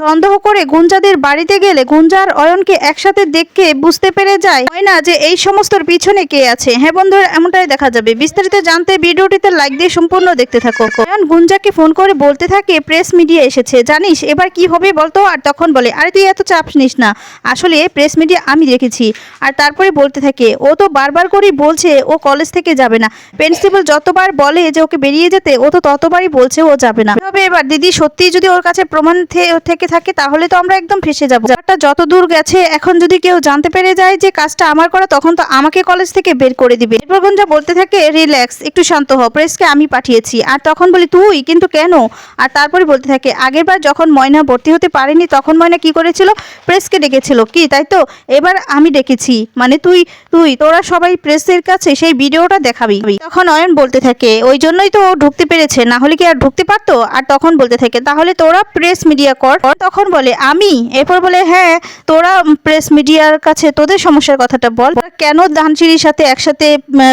সন্দেহ করে গুঞ্জাদের বাড়িতে গেলে গুঞ্জার অয়নকে একসাথে দেখে বুঝতে পেরে যায় হয় না যে এই সমস্তর পিছনে কে আছে। হ্যাঁ বন্ধুরা, এমনটাই দেখা যাবে। বিস্তারিত জানতে ভিডিওটিতে লাইক দিয়ে সম্পূর্ণ দেখতে থাকো। অয়ন গুঞ্জাকে ফোন করে বলতে থাকে, প্রেস মিডিয়া এসেছে। জানিস, এবার কি হবে বলতো? আর তখন বলে, আরে তুই এত চাপ নিস না। আসলে প্রেস মিডিয়া আমি দেখেছি। আর তারপরে বলতে থাকে, ও তো বারবার করেই বলছে ও কলেজ থেকে যাবে না। প্রিন্সিপাল যতবার বলে যে ওকে বেরিয়ে যেতে, ও তো ততবারই বলছে ও যাবে না। তবে এবার দিদি সত্যিই যদি ওর কাছে প্রমাণ থে- থেকে থাকে, তাহলে তো আমরা একদম ফেসে যাব। ব্যাপারটা যত দূর গেছে, এখন যদি কেউ জানতে পেরে যায় যে কাজটা আমার করা, তখন তো আমাকে কলেজ থেকে বের করে দিবে। এরপর গুঞ্জা বলতে থাকে, রিল্যাক্স, একটু শান্ত হ প্রেসকে আমি পাঠিয়েছি। আর তখন বলি, তুই? কিন্তু কেন? আর তারপরে বলতে থাকে আগেরবার যখন ময়না ভর্তি হতে পারেনি, তখন ময়না কি করেছিল? প্রেসকে ডেকেছিল। কি? তাই তো? এবার আমি ডেকেছি। মানে তুই? তুই? তোরা সবাই প্রেসের কাছে সেই ভিডিওটা দেখাবি। তখন অয়ন বলতে থাকে, ওই জন্যই তো ও ঢুকতে পেরেছে, না হলে কি আর ঢুকতে পারতো? আর তখন বলতে থাকে, তাহলে তোরা প্রেস মিডিয়া কর। তখন বলে, আমি? এরপর বলে হ্যাঁ তোরা প্রেস মিডিয়ার কাছে তোদের সমস্যার কথাটা বল। কেন ধানসিঁড়ির সাথে একসাথে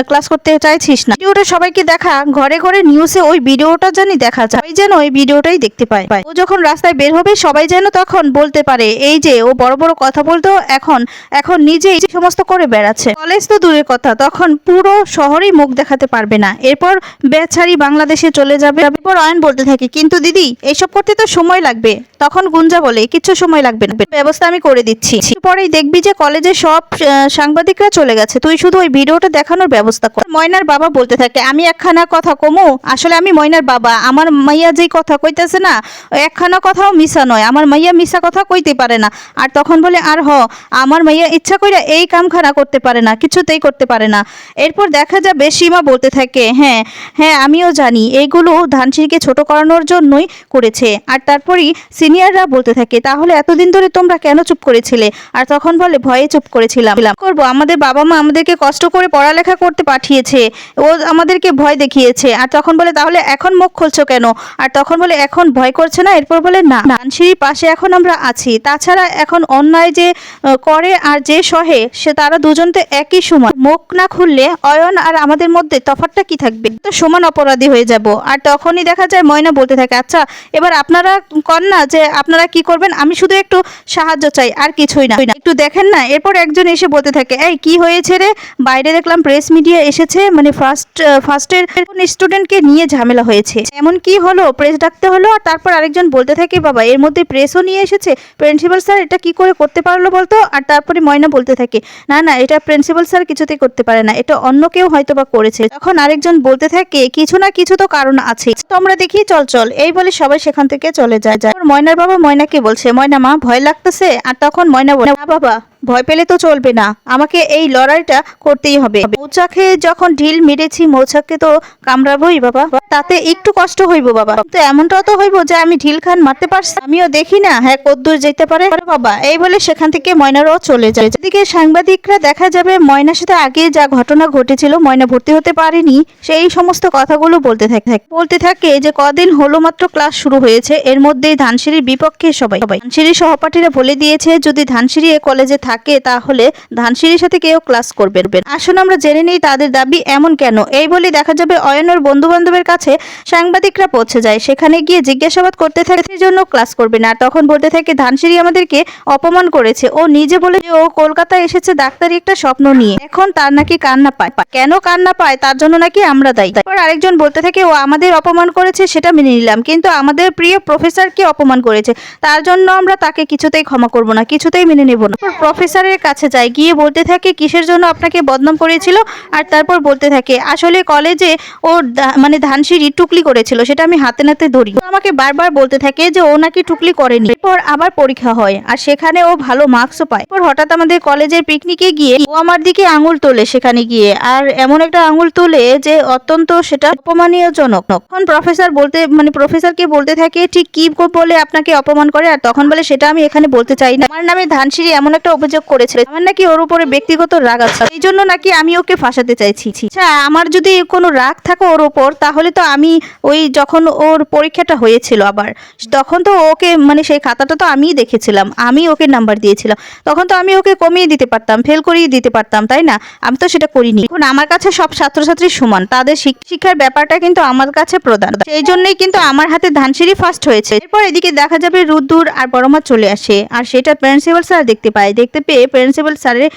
ক্লাস করতে চাইছিস না? ভিডিওটা সবাইকে দেখা, ঘরে ঘরে নিউজে ওই ভিডিওটা জানি দেখা যায়। যেন ওই ভিডিওটাই দেখতে পায়। ও যখন রাস্তায় বের হবে, সবাই যেন তখন বলতে পারে, এই যে, ও বড় বড় কথা বলতো, এখন এখন নিজেই যে সমস্ত করে বেড়াচ্ছে। কলেজ তো দূরের কথা, তখন পুরো শহরেই মুখ দেখাতে পারবে না। এরপর বেচারি বাংলাদেশে চলে যাবে। এরপর অয়ন বলতে থাকে, কিন্তু দিদি, এইসব করতে তো সময় লাগবে। তখন গুঞ্জা বলে, কিছু সময় লাগবে না, ব্যবস্থা আমি করে দিচ্ছি। পরেই দেখবি যে কলেজে সব সাংবাদিকরা চলে গেছে। তুই শুধু ওই ভিডিওটা দেখানোর ব্যবস্থা কর। ময়নার বাবা বলতে থাকে, আমি একখানা কথা কমু, আসলে আমি ময়নার বাবা। আমার মাইয়া যেই কথা কইতেছে না, একখানা কথাও মিশা নয়। আমার মাইয়া মিশা কথা কইতে পারে না। আর তখন বলে, আর হ, আমার মাইয়া ইচ্ছা কইরা এই কামখানা করতে পারে না, কিছুতেই করতে পারে না। এরপর দেখা যাবে, সীমা বলতে থাকে হ্যাঁ হ্যাঁ আমিও জানি। এইগুলো ধানসিঁড়িকে ছোট করানোর জন্যই করেছে। আর তারপরই সিনিয়ররা বলতে থাকে, তাহলে এতদিন ধরে তোমরা কেন চুপ করেছিলে? আর তখন বলে, ভয়ে চুপ করেছিলাম। করব? আমাদের বাবা মা আমাদেরকে কষ্ট করে পড়ালেখা করতে পাঠিয়েছে। ও আমাদেরকে ভয় দেখিয়েছে। আর তখন বলে, তাহলে এখন মুখ খুলছো কেন? আর তখন বলে, এখন ভয় করছে না? এরপর বলে, না ধানসিঁড়ির পাশে এখন আমরা আছি। তাছাড়া এখন অন্যায় যে করে আর যে সহে, সে তারা দুজন তো একই সমান। মুখ না খুললে অয়ন আর আমাদের মধ্যে তফাৎটা কি থাকবে? তো সমান অপরাধী হয়ে যাব। আর তখনই দেখা যায় ময়না বলতে থাকে আচ্ছা এবার আপনারা কর না যে, আপনারা কি করবেন? আমি শুধু একটু সাহায্য চাই, আর কিছুই না। একটু দেখেন না, এরপর একজন এসে বলতে থাকে, এই, কি হয়েছে রে? বাইরে দেখলাম প্রেস মিডিয়া এসেছে মানে ফার্স্ট ফার্স্টের স্টুডেন্টকে নিয়ে ঝামেলা হয়েছে। এমন কি হলো? প্রেস ডাকতে হলো, আর তারপর আরেকজন বলতে থাকে, বাবা, এর মধ্যে প্রেসও নিয়ে এসেছে। প্রিন্সিপাল স্যার এটা কি করে করতে পারল বলতো? আর তারপরে ময়না বলতে থাকে, না না, এটা প্রিন্সিপাল স্যার কিছুতেই করতে পারে না, এটা অন্য কেউ হয়তো বা করেছে। তখন আরেকজন বলতে থাকে, কিছু না কিছু তো কারণ আছে তো আমরা দেখি, চল চল। এই বলে সবাই সেখান থেকে চলে যায়। যায় ময়নার বাবা ময়নাকে বলছে ময়না মা ভয় লাগতেছে? আর তখন ময়না বলে বাবা। ভয় পেলে তো চলবে না। আমাকে এই লড়াইটা করতেই হবে। মৌচাকে যখন ঢিল মেরেছি মৌচাককে তো কামড়াবই বাবা। তাতে একটু কষ্ট হইব বাবা। তো এমনটাও তো হইব যে আমি ঢিল খান মারতে পারছি আমিও দেখি না হ্যাঁ কদ্দূর যেতে পারে। বাবা, এই বলে সেখান থেকে ময়নারও চলে যায়। এদিকে সাংবাদিকরা দেখা যাবে ময়নার সাথে আগে যা ঘটনা ঘটেছিল, ময়না ভর্তি হতে পারেনি, সেই সমস্ত কথাগুলো বলতে থাকে। বলতে থাকে যে, কদিন হলো মাত্র ক্লাস শুরু হয়েছে, এর মধ্যেই ধানসিঁড়ির বিপক্ষে সবাই। সবাই ধানসিঁড়ির সহপাঠীরা বলে দিয়েছে, যদি ধানসিঁড়ি কলেজে থাকে তাহলে ধানসিঁড়ির সাথে কেউ ক্লাস করবে আসুন আমরা জেনে নেই তাদের দাবি এমন কেন। এই বলে দেখা যাবে অয়নের বন্ধু বান্ধবের কাছে সাংবাদিকরা পৌঁছে যায়। সেখানে গিয়ে জিজ্ঞাসাবাদ করতে থাকে জন্য ক্লাস করবে না। তখন বলতে থাকে, ধানসিঁড়ি আমাদেরকে অপমান করেছে। ও নিজে বলে যে ও কলকাতায় এসেছে ডাক্তারি একটা স্বপ্ন নিয়ে। এখন তার নাকি কান্না পায়। কেন কান্না পায়? তার জন্য নাকি আমরা দায়ী। তারপর আরেকজন বলতে থাকে, ও আমাদের অপমান করেছে, সেটা মেনে নিলাম। কিন্তু আমাদের প্রিয় প্রফেসরকে অপমান করেছে। তার জন্য আমরা তাকে কিছুতেই ক্ষমা করব না, কিছুতেই মেনে নেব না। তারপর প্রফেসরের কাছে যায় গিয়ে বলতে থাকে কিসের জন্য আপনাকে বদনাম করেছিল আর তারপর বলতে থাকে, আসলে কলেজে ও মানে ধানসিঁড়ি টুকলি করেছিল, সেটা আমি হাতে নাতে ধরি। আমাকে বারবার বলতে থাকে যে ও নাকি টুকলি করেনি। এরপর আবার পরীক্ষা হয়, আর সেখানে ও ভালো মার্কসও পায়। এরপর হঠাৎ আমাদের কলেজের পিকনিকে গিয়ে ও আমার দিকে আঙুল তোলে সেখানে গিয়ে, আর এমন একটা আঙুল তোলে যে অত্যন্ত সেটা অপমানীয়জনক। তখন প্রফেসর বলতে মানে প্রফেসরকে বলতে থাকে, ঠিক কি বলে আপনাকে অপমান করে? আর তখন বলে, সেটা আমি এখানে বলতে চাই না। আমার নামে ধানসিঁড়ি এমন একটা অভিযোগ করেছিল। আমার নাকি ওর উপরে ব্যক্তিগত রাগ আছে। এই জন্য নাকি আমি ওকে ফাঁসাতে চাইছি। আচ্ছা আমার যদি কোনো রাগ থাকে ওর ওপর তাহলে তো আমি ওই যখন ওর পরীক্ষাটা হয়েছিল আবার, তখন তো ওকে মানে সেই খাতাটা তো আমিই দেখেছিলাম। আমি ওকে নাম্বার দিয়েছিলাম। তখন তো আমি ওকে কমিয়ে দিতে পারতাম ফেল করিয়ে দিতে পারতাম, তাই না? আমি তো সেটা করিনি। এখন আমার কাছে সব ছাত্রছাত্রী সমান। তাদের শিক্ষার ব্যাপারটা কিন্তু আমার কাছে প্রধান। সেই জন্যই কিন্তু আমার হাতে ধানসিঁড়ি ফার্স্ট হয়েছে। এরপর এদিকে দেখা যাবে রুদ্দুর আর বড়মা চলে আসে। আর সেটা প্রিন্সিপাল স্যার দেখতে পায়। দেখতে পেয়ে প্রিন্সিপাল স্যারের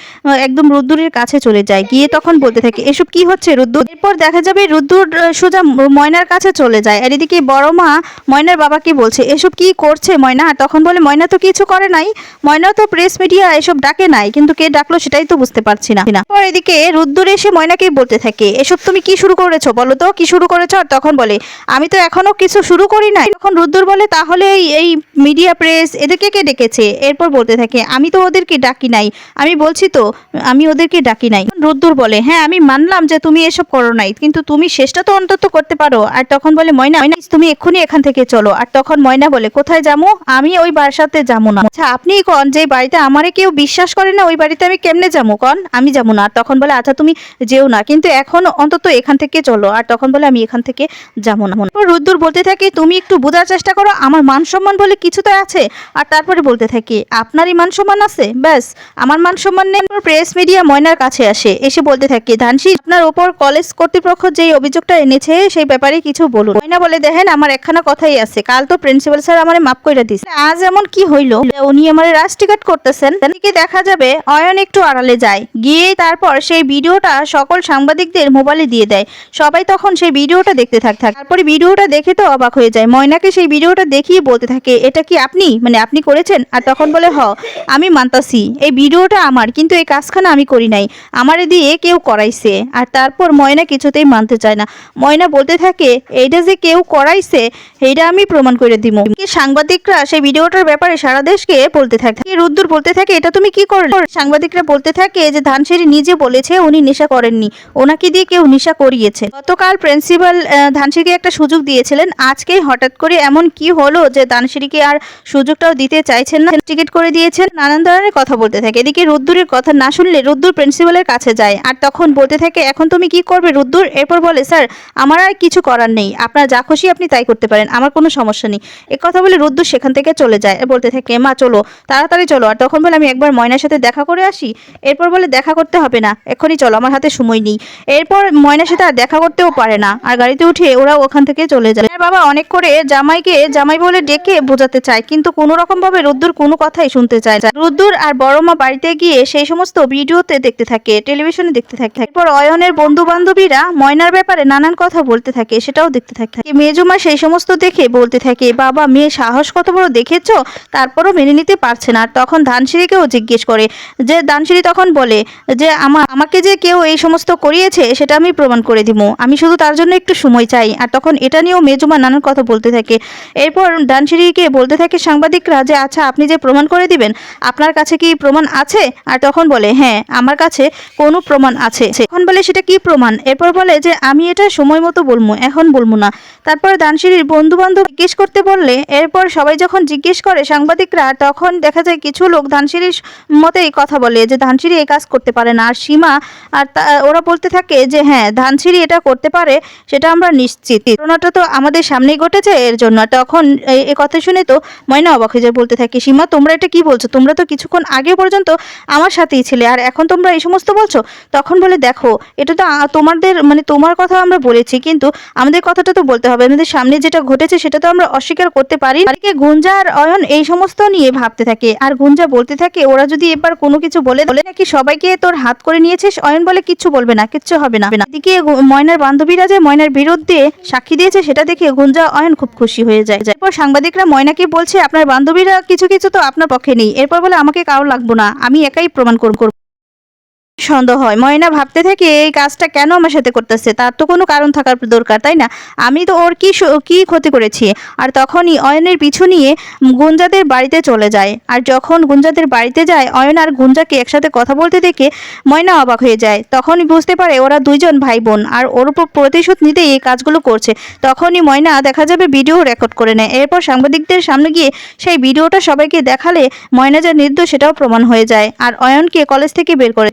একদম রুদ্দুরের কাছে চলে যায়। গিয়ে তখন বলতে থাকে, এসব কি হচ্ছে রুদ্দুর? এরপর দেখা যাবে রুদ্দুর সোজা ময়নার কাছে চলে যায়। আর এদিকে বড় মা ময়নার বাবাকে বলছে, এসব কি করছে ময়না? তখন বলে, ময়না তো কিছু করে নাই। ময়না তো প্রেস মিডিয়া এসব ডাকে নাই। কিন্তু কে ডাকলো সেটাই তো বুঝতে পারছি না। পর এদিকে রুদ্দুর এসে ময়নাকে বলতে থাকে, এসব তুমি কি শুরু করেছ বলো তো? কি শুরু করেছ? আর তখন বলে, আমি তো এখনও কিছু শুরু করি নাই। তখন রুদ্দুর বলে, তাহলে এই মিডিয়া প্রেস এদেরকে কে ডেকেছে? এরপর বলতে থাকে, আমি তো ওদেরকে ডাকি নাই। আমি বলছি তো, আমি ওদেরকে ডাকি নাই। রুদ্দুর বলে হ্যাঁ আমি মানলাম যে তুমি এসব করো নাই, কিন্তু তুমি শেষটা তো অন্তত করতে পারো। আর তখন বলে, ময়না ময়না, তুমি এক্ষুনি এখান থেকে চলো। আর তখন ময়না বলে, কোথায় যাব আমি ওই বাসাতে যাব না। আচ্ছা আপনিই কন, যে বাড়িতে আমারে কেউ বিশ্বাস করে না, ওই বাড়িতে আমি কেমনে যাব কন? আমি যাব না। আর তখন বলে আচ্ছা তুমি যেও না, কিন্তু এখন অন্তত এখান থেকে চলো। আর তখন বলে, আমি এখান থেকে যাব না। রুদ্দুর বলতে থাকে, তুমি একটু বোঝার চেষ্টা করো, আমার মান সম্মান বলে কিছু তো আছে। আর তারপরে বলতে থাকে, আপনারই মান সম্মান আছে? ব্যাস আমার মান সম্মান নেই প্রেস মিডিয়া ময়নার কাছে আসে। এসে বলতে থাকে, ধানসি, আপনার ওপর কলেজ কর্তৃপক্ষ যে অভিযোগটা এনেছে, সেই ব্যাপারে কিছু বলুন। ময়না বলে, দেখেন, আমার একখানা কথাই আছে। কাল তো প্রিন্সিপাল স্যার আমার মাফ করে দিস আজ এমন কি হইল? উনি আমার রাজ টিকেট করতেছেন। তাদেরকে দেখা যাবে, অয়ন একটু আড়ালে যায়। গিয়ে তারপর সেই ভিডিওটা সকল সাংবাদিকদের মোবাইলে দিয়ে দেয়। সবাই তখন সেই ভিডিওটা দেখতে থাক থাক। তারপরে ভিডিওটা দেখে তো অবাক হয়ে যায়। ময়নাকে সেই ভিডিওটা দেখিয়ে বলতে থাকে, এটা কি আপনি? মানে আপনি করেছেন? আর তখন বলে, হ, আমি মানতাছি। এই ভিডিওটা আমার, কিন্তু এই কাজখানা আমি করি নাই। আমারে দিয়ে কেউ করাইছে, আর তারপর ময়না কিছুতেই মানতে চায় না। ময়না বলতে থাকে, এইটা যে কেউ করাইছে এইটা আমি প্রমাণ করে দিব সাংবাদিকরা সেই ভিডিওটার ব্যাপারে সারা দেশকে বলতে থাকে। রুদ্দুর বলতে থাকে, এটা তুমি কি করলে? সাংবাদিকরা বলতে থাকে যে ধানসেরি নিজে বলেছে, উনি নেশা করেননি। ওনাকে দিয়ে কেউ নেশা করিয়েছে। গতকাল প্রিন্সিপাল ধানসিকে একটা সুযোগ দিয়েছিলেন। আজকে হঠাৎ করে এমন কি হলো যে ধানসিরিকে আর সুযোগটাও দিতে চাইছেন না। টিকিট করে দিয়েছেন। নানান ধরনের কথা বলতে থাকে। এদিকে রুদ্দুরের কথা না শুনলে রুদ্দুর প্রিন্সিপালের কাছে যায়। আর তখন বলতে থাকে, এখন তুমি কি করবে রুদ্দুর? এরপর বলে, স্যার, আমার আর কিছু করার নেই। আপনার যা খুশি আপনি তাই করতে পারেন, আমার কোনো সমস্যা নেই। এ কথা বলে রুদ্দুর সেখান থেকে চলে যায়। বলতে থাকে, মা, চলো, তাড়াতাড়ি চলো। আর তখন বলে, আমি একবার ময়নার সাথে দেখা করে আসি। এরপর বলে, দেখা করতে হবে না এখনই চলো, আমার হাতে সময় নেই। এরপর ময়নার সাথে আর দেখা করতেও পারে না। আর গাড়িতে উঠে ওরা ওখান থেকে চলে যায়। বাবা অনেক করে জামাইকে জামাই বলে ডেকে বোঝাতে চায়, কিন্তু কোনো রকম ভাবে রুদ্দুর কোনো কথাই শুনতে চায় না। রুদ্দুর আর বড় মা বাড়িতে গিয়ে সেই সমস্ত ভিডিওতে দেখতে থাকে, টেলিভিশনে দেখতে থাকে। এরপর অয়নের বন্ধু বান্ধবীরা ময়নার ব্যাপারে নানান কথা বলতে থাকে, সেটাও দেখতে থাকে। মেজুমা সেই সমস্ত দেখে বলতে থাকে, বাবা, মেয়ে সাহস কত বড় দেখেছ? তারপরও মেনে নিতে পারছে না। আর তখন ধানসিঁড়িকেও জিজ্ঞেস করে, যে ধানসিঁড়ি তখন বলে, যে আমা, আমাকে যে কেউ এই সমস্ত করিয়েছে, সেটা আমি প্রমাণ করে দিব আমি শুধু তার জন্য একটু সময় চাই। আর তখন এটা নিয়েও মেজুমা নানান কথা বলতে থাকে। এরপর ডানসিঁড়িকে বলতে থাকে সাংবাদিকরা যে আচ্ছা আপনি যে প্রমাণ করে দিবেন, আপনার কাছে কি প্রমাণ আছে? আর তখন বলে হ্যাঁ আমার কাছে কোনো প্রমাণ আছে। তখন বলে, সেটা কি প্রমাণ? এরপর বলে যে, আমি এটা সময় মতো বলব এখন বলব না। তারপর দানসিঁড়ির বন্ধু বান্ধব জিজ্ঞেস করতে বললে, এরপর সবাই যখন জিজ্ঞেস করে সাংবাদিকরা, তখন দেখা যায় কিছু লোক ধানসিঁড়ির মতেই কথা বলে যে ধানসিঁড়ি এই কাজ করতে পারে না। আর সীমা, আর ওরা বলতে থাকে যে হ্যাঁ ধানসিঁড়ি এটা করতে পারে, সেটা আমরা নিশ্চিত। ঘটনাটা তো আমাদের সামনেই ঘটেছে এর জন্য। তখন এই কথা শুনে তো ময়না অবাক হয়ে যায়, বলতে থাকে, সীমা, তোমরা এটা কি বলছো? তোমরা তো কিছুক্ষণ আগে পর্যন্ত আমার সাথেই ছিলে। আর এখন তোমরা এই সমস্ত বলছো, তখন বলে দেখো, এটা তো তোমাদের মানে তোমার কথা আমরা বলেছি, কিন্তু আমাদের কথাটা তো বলতে হবে। আমাদের সামনে যেটা ঘটেছে, সেটা তো আমরা অস্বীকার করতে পারি। না। গুঞ্জা আর অয়ন এই সমস্ত নিয়ে ভাবতে থাকে। আর গুঞ্জা বলতে থাকে, ওরা যদি এবার কোনো কিছু বলে বলে নাকি সবাইকে তোর হাত করে নিয়েছিস? অয়ন বলে, কিচ্ছু বলবে না, কিচ্ছু হবে না। এদিকে ময়নার বান্ধবীরা যে ময়নার বিরুদ্ধে সাক্ষী দিয়েছে, সেটা দেখে গুঞ্জা অয়ন খুব খুশি হয়ে যায়। এরপর সাংবাদিকরা ময়নাকে বলছে, আপনার বান্ধবীরা কিছু কিছু তো আপনার পক্ষে নেই। এরপর বলে, আমাকে কারও লাগবো না আমি একাই প্রমাণ করব। সন্দেহ হয়। ময়না ভাবতে থাকে, এই কাজটা কেন আমার সাথে করতেছে? তার তো কোনো কারণ থাকার দরকার, তাই না? আমি তো ওর কি কি ক্ষতি করেছি? আর তখনই অয়নের পিছু নিয়ে গুঞ্জাদের বাড়িতে চলে যায়। আর যখন গুঞ্জাদের বাড়িতে যায়, অয়ন আর গুঞ্জাকে একসাথে কথা বলতে দেখে ময়না অবাক হয়ে যায়। তখনই বুঝতে পারে ওরা দুইজন ভাই বোন আর ওর উপর প্রতিশোধ নিতে এই কাজগুলো করছে। তখনই ময়না দেখা যাবে ভিডিও রেকর্ড করে নেয়। এরপর সাংবাদিকদের সামনে গিয়ে সেই ভিডিওটা সবাইকে দেখালে ময়না যা নির্দোষ, সেটাও প্রমাণ হয়ে যায়। আর অয়নকে কলেজ থেকে বের করে